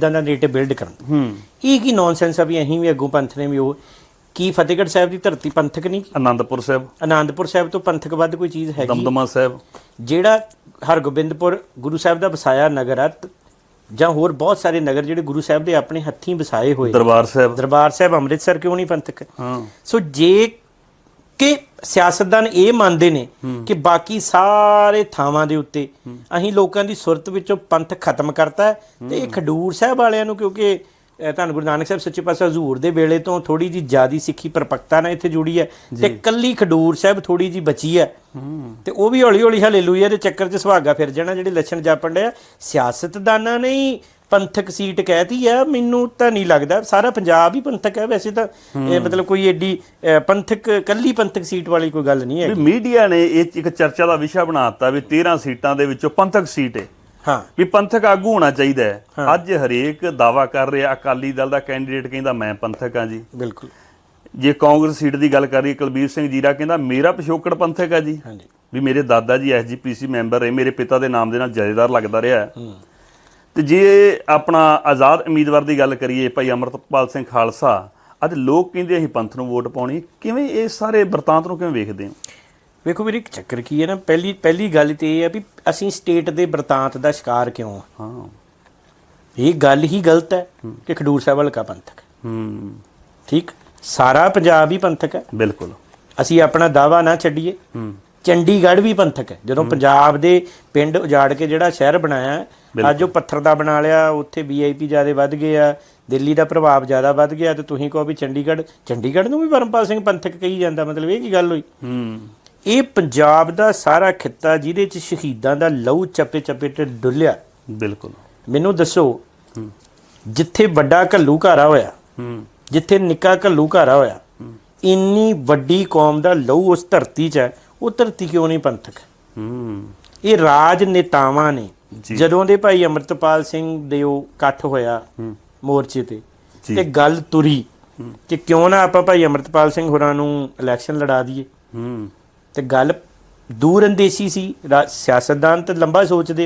ਇਦਾਂ ਦਾ native build ਕਰਨ। ਹੂੰ। ਇਹ ਕੀ ਨੌਨਸੈਂਸ ਆ ਵੀ ਅਸੀਂ ਵੀ ਅੱਗੋਂ ਪੰਥ ਨੇ ਵੀ ਉਹ ਕੀ ਫਤਿਹਗੜ੍ਹ ਸਾਹਿਬ ਦੀ ਧਰਤੀ ਪੰਥਕ ਨਹੀਂ? ਆਨੰਦਪੁਰ ਸਾਹਿਬ। ਆਨੰਦਪੁਰ ਸਾਹਿਬ ਤੋਂ ਪੰਥਕ ਵੱਧ ਕੋਈ ਚੀਜ਼ ਹੈਗੀ? ਦਮਦਮਾ ਸਾਹਿਬ। ਜਿਹੜਾ ਹਰਗੋਬਿੰਦਪੁਰ ਗੁਰੂ ਸਾਹਿਬ ਦਾ ਵਸਾਇਆ ਨਗਰ ਆ ਜਾਂ ਹੋਰ ਬਹੁਤ ਸਾਰੇ ਨਗਰ ਜਿਹੜੇ ਗੁਰੂ ਸਾਹਿਬ ਦੇ ਆਪਣੇ ਹੱਥੀਂ ਵਸਾਏ ਹੋਏ ਦਰਬਾਰ ਸਾਹਿਬ। ਦਰਬਾਰ ਸਾਹਿਬ ਅੰਮ੍ਰਿਤਸਰ ਕਿਉਂ ਨਹੀਂ ਪੰਥਕ? ਹਾਂ। ਸੋ ਜੇ ਕਿ ਸਿਆਸਤਦਾਨ ਇਹ ਮੰਨਦੇ ਨੇ ਕਿ ਬਾਕੀ ਸਾਰੇ ਥਾਵਾਂ ਦੇ ਉੱਤੇ ਅਸੀਂ ਲੋਕਾਂ ਦੀ ਸੁਰਤ ਵਿੱਚੋਂ ਪੰਥ ਖਤਮ ਕਰਤਾ ਤੇ ਇਹ ਖਡੂਰ ਸਾਹਿਬ ਵਾਲਿਆਂ ਨੂੰ ਕਿਉਂਕਿ ਅਹ, ਧੰਨ ਗੁਰੂ ਨਾਨਕ ਸਾਹਿਬ ਸੱਚੇ ਪਾਤਸ਼ਾਹ ਹਜ਼ੂਰ ਦੇ ਵੇਲੇ ਤੋਂ ਥੋੜੀ ਜੀ ਜਿਆਦੀ ਸਿੱਖੀ ਪਰਪੱਕਤਾ ਨਾਲ ਇੱਥੇ ਜੁੜੀ ਹੈ ਤੇ ਕੱਲੀ ਖਡੂਰ ਸਾਹਿਬ ਥੋੜੀ ਜੀ ਬਚੀ ਹੈ। ਤੇ ਉਹ ਵੀ ਹੌਲੀ ਹੌਲੀ ਹਾਲੇਲੂਇਆ ਦੇ ਚੱਕਰ 'ਚ ਸੁਹਾਗਾ ਫਿਰ ਜਾਣਾ ਜਿਹੜੇ ਲੱਛਣ ਜਾਪਣ ਡਿਆ। ਸਿਆਸਤਦਾਨਾਂ ਨੇ ਹੀ ਪੰਥਕ ਸੀਟ ਕਹਿਤੀ ਆ ਮੈਨੂੰ ਤਾਂ ਨਹੀਂ ਲੱਗਦਾ। ਸਾਰਾ ਪੰਜਾਬ ਹੀ ਪੰਥਕ ਹੈ। ਵੈਸੇ ਤਾਂ ਇਹ ਮਤਲਬ ਕੋਈ ਐਡੀ ਅਹ, ਪੰਥਕ ਕੱਲੀ ਪੰਥਕ ਸੀਟ ਵਾਲੀ ਕੋਈ ਗੱਲ ਨਹੀਂ ਹੈ ਵੀ ਮੀਡੀਆ ਨੇ ਇਹ ਇੱਕ ਚਰਚਾ ਦਾ ਵਿਸ਼ਾ ਬਣਾਤਾ ਵੀ 13 ਸੀਟਾਂ ਦੇ ਵਿੱਚੋਂ ਪੰਥਕ ਸੀਟ ਹੈ। ਹਾਂ। ਵੀ ਪੰਥਕ ਆਗੂ ਹੋਣਾ ਚਾਹੀਦਾ ਹੈ। ਅੱਜ ਹਰੇਕ ਦਾਵਾ ਕਰ ਰਿਹਾ ਅਕਾਲੀ ਦਲ ਦਾ ਕੈਂਡੀਡੇਟ ਕਹਿੰਦਾ ਮੈਂ ਪੰਥਕ ਹਾਂ ਜੀ। ਬਿਲਕੁਲ। ਜੇ ਕਾਂਗਰਸ ਸੀਟ ਦੀ ਗੱਲ ਕਰੀਏ ਕੁਲਬੀਰ ਸਿੰਘ ਜੀਰਾ ਕਹਿੰਦਾ ਮੇਰਾ ਪਿਛੋਕੜ ਪੰਥਕ ਹੈ ਜੀ। ਹਾਂਜੀ। ਵੀ ਮੇਰੇ ਦਾਦਾ ਜੀ ਐਸਜੀਪੀਸੀ ਮੈਂਬਰ ਰਹੇ ਮੇਰੇ ਪਿਤਾ ਦੇ ਨਾਮ ਦੇ ਨਾਲ ਜਥੇਦਾਰ ਲੱਗਦਾ ਰਿਹਾ। ਹੈ। ਤੇ ਜੇ ਆਪਣਾ ਆਜ਼ਾਦ ਉਮੀਦਵਾਰ ਦੀ ਗੱਲ ਕਰੀਏ ਭਾਈ ਅਮਰਤਪਾਲ ਸਿੰਘ ਖਾਲਸਾ ਅੱਜ ਲੋਕ ਕਹਿੰਦੇ ਅਸੀਂ ਪੰਥ ਨੂੰ ਵੋਟ ਪਾਉਣੀ ਕਿਵੇਂ ਇਹ ਸਾਰੇ ਵਰਤਾਂਤ ਨੂੰ ਕਿਵੇਂ ਵੇਖਦੇ ਹੋ? ਵੇਖੋ ਵੀਰੇ ਇੱਕ ਚੱਕਰ ਕੀ ਹੈ ਨਾ ਪਹਿਲੀ ਪਹਿਲੀ ਗੱਲ ਤੇ ਇਹ ਹੈ ਵੀ ਅਸੀਂ ਸਟੇਟ ਦੇ ਬਰਤਾਂਤ ਦਾ ਸ਼ਿਕਾਰ ਕਿਉਂ ਆ? ਹਾਂ। ਇਹ ਗੱਲ ਹੀ ਗਲਤ ਹੈ ਕਿ ਖਡੂਰ ਸਾਹਿਬ ਹਲਕਾ ਪੰਥਕ ਹੈ। ਹੂੰ। ਠੀਕ? ਸਾਰਾ ਪੰਜਾਬ ਹੀ ਪੰਥਕ ਹੈ। ਬਿਲਕੁਲ। ਅਸੀਂ ਆਪਣਾ ਦਾਵਾ ਨਾ ਛੱਡੀਏ। ਹੂੰ। ਚੰਡੀਗੜ੍ਹ ਵੀ ਪੰਥਕ ਹੈ। ਜਦੋਂ ਪੰਜਾਬ ਦੇ ਪਿੰਡ ਉਜਾੜ ਕੇ ਜਿਹੜਾ ਸ਼ਹਿਰ ਬਣਾਇਆ ਅੱਜ ਉਹ ਪੱਥਰ ਦਾ ਬਣਾ ਲਿਆ ਉੱਥੇ ਵੀਆਈਪੀ ਜ਼ਿਆਦਾ ਵੱਧ ਗਏ ਆ ਦਿੱਲੀ ਦਾ ਪ੍ਰਭਾਵ ਜ਼ਿਆਦਾ ਵੱਧ ਗਿਆ ਤੇ ਤੁਸੀਂ ਕਹੋ ਵੀ ਚੰਡੀਗੜ੍ਹ ਚੰਡੀਗੜ੍ਹ ਨੂੰ ਵੀ ਪਰਮਪਾਲ ਸਿੰਘ ਪੰਥਕ ਕਹੀ ਜਾਂਦਾ ਮਤਲਬ ਇਹ ਕੀ ਗੱਲ ਹੋਈ? ਹੂੰ। ਇਹ ਪੰਜਾਬ ਦਾ ਸਾਰਾ ਖਿੱਤਾ ਜਿਹਦੇ ਚ ਸ਼ਹੀਦਾਂ ਦਾ ਲਹੂ ਚੱਪੇ ਚੱਪੇ ਤੇ ਡੁੱਲਿਆ। ਬਿਲਕੁਲ। ਮੈਨੂੰ ਦੱਸੋ ਜਿੱਥੇ ਵੱਡਾ ਘੱਲੂ ਘਾਰਾ ਹੋਇਆ ਹੂੰ। ਜਿੱਥੇ ਨਿੱਕਾ ਘੱਲੂ ਘਾਰਾ ਹੋਇਆ ਇੰਨੀ ਵੱਡੀ ਕੌਮ ਦਾ ਲਹੂ ਉਸ ਧਰਤੀ 'ਚ ਹੈ ਉਹ ਧਰਤੀ ਕਿਉਂ ਨਹੀਂ ਪੰਥਕ? ਹੂੰ। ਇਹ ਰਾਜਨੇਤਾਵਾਂ ਨੇ। ਜੀ। ਜਦੋਂ ਦੇ ਭਾਈ ਅਮਰਤਪਾਲ ਸਿੰਘ ਦੇ ਉਹ ਇਕੱਠ ਹੋਇਆ ਮੋਰਚੇ ਤੇ। ਤੇ ਗੱਲ ਤੁਰੀ ਕਿ ਕਿਉਂ ਨਾ ਆਪਾਂ ਭਾਈ ਅਮਰਤਪਾਲ ਸਿੰਘ ਹੋਰਾਂ ਨੂੰ ਇਲੈਕਸ਼ਨ ਲੜਾ ਦਈਏ। ਹੂੰ। ਤੇ ਗੱਲ ਦੂਰ ਅੰਦੇਸ਼ੀ ਸੀ ਸਿਆਸਤਦਾਨ ਤੇ ਲੰਬਾ ਸੋਚਦੇ ਆ।